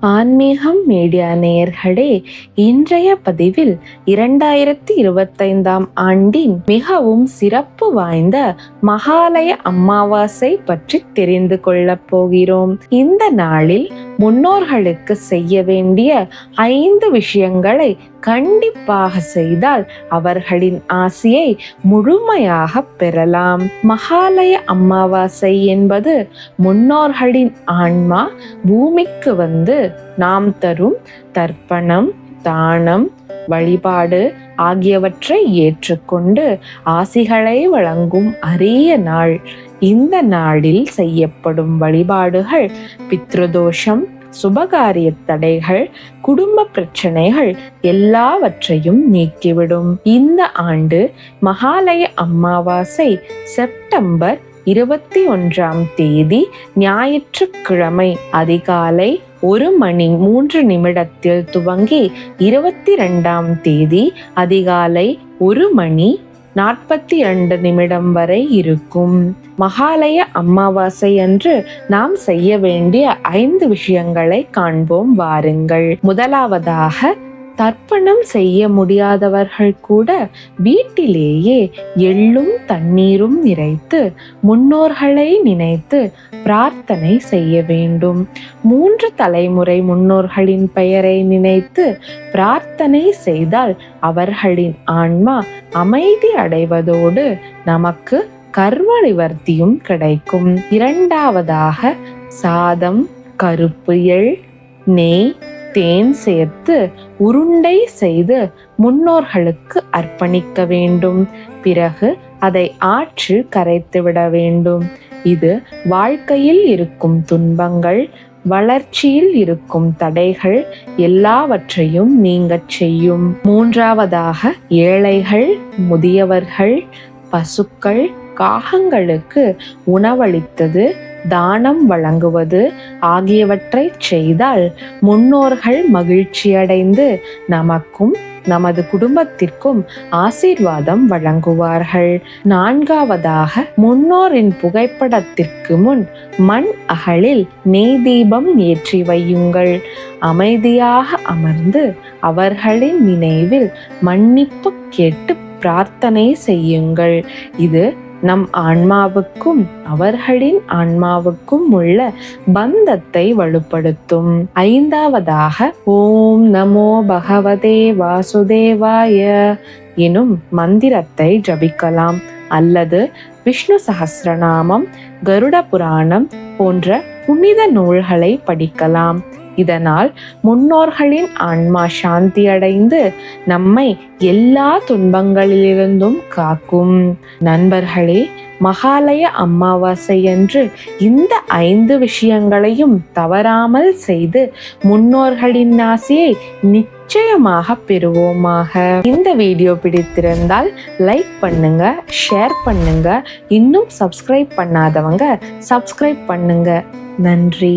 ஆன்மீகம் மீடியா நேயர்களே இன்றைய பதிவில் இரண்டாயிரத்தி இருபத்தைந்தாம் ஆண்டின் மிகவும் சிறப்பு வாய்ந்த மகாலய அமாவாசை பற்றி தெரிந்து கொள்ளப் போகிறோம். இந்த நாளில் முன்னோர்களுக்கு செய்ய வேண்டிய ஐந்து விஷயங்களை கண்டிப்பாக செய்தால் அவர்களின் ஆசியை முழுமையாக பெறலாம். மகாலய அமாவாசை என்பது முன்னோர்களின் ஆன்மா பூமிக்கு வந்து நாம் தரும் தர்ப்பணம் தானம் வழிபாடு ஆகியவற்றை ஏற்றுக்கொண்டு ஆசிகளை வழங்கும் அரிய நாள். இந்த நாளில் செய்யப்படும் வழிபாடுகள் பித்ருதோஷம் சுபகாரிய தடைகள் குடும்ப பிரச்சனைகள் எல்லாவற்றையும் நீக்கிவிடும். இந்த ஆண்டு மகாலய அமாவாசை செப்டம்பர் இருபத்தி ஒன்றாம் தேதி ஞாயிற்றுக்கிழமை அதிகாலை ஒரு மணி மூன்று நிமிடத்தில் துவங்கி இருபத்தி ரெண்டாம் தேதி அதிகாலை ஒரு மணி நாற்பத்தி இரண்டு நிமிடம் வரை இருக்கும். மகாலய அமாவாசை அன்று நாம் செய்ய வேண்டிய ஐந்து விஷயங்களை காண்போம். வாருங்கள். முதலாவதாக தர்ப்பணம் செய்ய முடியாதவர்கள் கூட வீட்டிலேயே எள்ளும் தண்ணீரும் நிறைத்து முன்னோர்களை நினைத்து பிரார்த்தனை செய்ய வேண்டும். மூன்று தலைமுறை முன்னோர்களின் பெயரை நினைத்து பிரார்த்தனை செய்தால் அவர்களின் ஆன்மா அமைதி அடைவதோடு நமக்கு கர்ம நிவர்த்தியும் கிடைக்கும். இரண்டாவதாக சாதம் கருப்பு எள் நெய் தேன் சேர்த்து உருண்டை செய்து முன்னோர்களுக்கு அர்ப்பணிக்க வேண்டும். பிறகு அதை ஆற்றில் கரைத்துவிட வேண்டும். இது வாழ்க்கையில் இருக்கும் துன்பங்கள் வளர்ச்சியில் இருக்கும் தடைகள் எல்லாவற்றையும் நீங்கச் செய்யும். மூன்றாவதாக ஏழைகள் முதியவர்கள் பசுக்கள் காகங்களுக்கு உணவளித்தது தானம் வழங்குவது ஆகியவற்றை செய்தால் முன்னோர்கள் மகிழ்ச்சியடைந்து நமக்கும் நமது குடும்பத்திற்கும் ஆசீர்வாதம் வழங்குவார்கள். நான்காவதாக முன்னோரின் புகைப்படத்திற்கு முன் மண் அகலில் நெய் தீபம் ஏற்றி வையுங்கள். அமைதியாக அமர்ந்து அவர்களின் நினைவில் மன்னிப்பு கேட்டு பிரார்த்தனை செய்யுங்கள். இது நம் ஆன்மாவுக்கும் அவர்களின் ஆன்மாவுக்கும் உள்ள பந்தத்தை வலுப்படுத்தும். ஐந்தாவதாக ஓம் நமோ பகவதே வாசுதேவாய எனும் மந்திரத்தை ஜபிக்கலாம். அல்லது விஷ்ணு சகசிரநாமம் கருட புராணம் போன்ற புனித நூல்களை படிக்கலாம். இதனால் முன்னோர்களின் ஆன்மா சாந்தி அடைந்து நம்மை எல்லா துன்பங்களிலிருந்தும் காக்கும். நண்பர்களே மகாலய அமாவாசை என்று இந்த ஐந்து விஷயங்களையும் தவறாமல் செய்து முன்னோர்களின் ஆசையை நிச்சயமாக பெறுவோமாக. இந்த வீடியோ பிடித்திருந்தால் லைக் பண்ணுங்க ஷேர் பண்ணுங்க. இன்னும் சப்ஸ்கிரைப் பண்ணாதவங்க சப்ஸ்கிரைப் பண்ணுங்க. நன்றி.